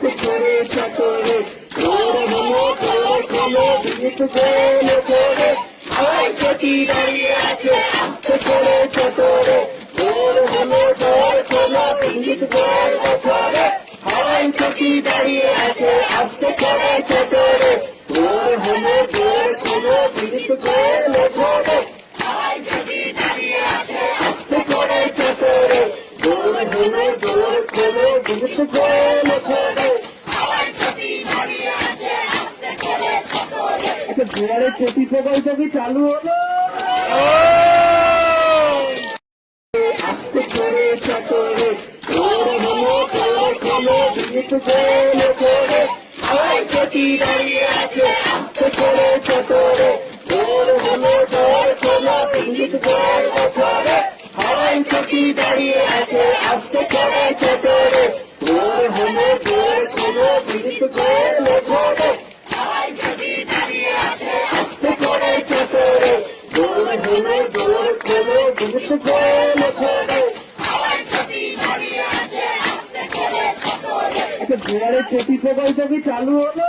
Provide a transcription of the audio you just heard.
করে চটরে তোর হলো করে দাঁড়িয়ে আছে আস্তে করে চটরে তোর হলো তোর হলো গোল করে দাঁড়িয়ে আছে আস্তে করে চটরে তোর হলো তোর হলো গোল করে হাওয়াই চটি দাঁড়িয়ে আছে আস্তে করে চটরে তোর হলো তোর হলো করে জোয়ারের চটি প্রকল্প কি চালু হলো? আস্তে করে চটরে করে হলো করে বিদ্যুৎ গোল করে। গোল একটা জোয়ারের চটি প্রকল্প কি চালু হলো?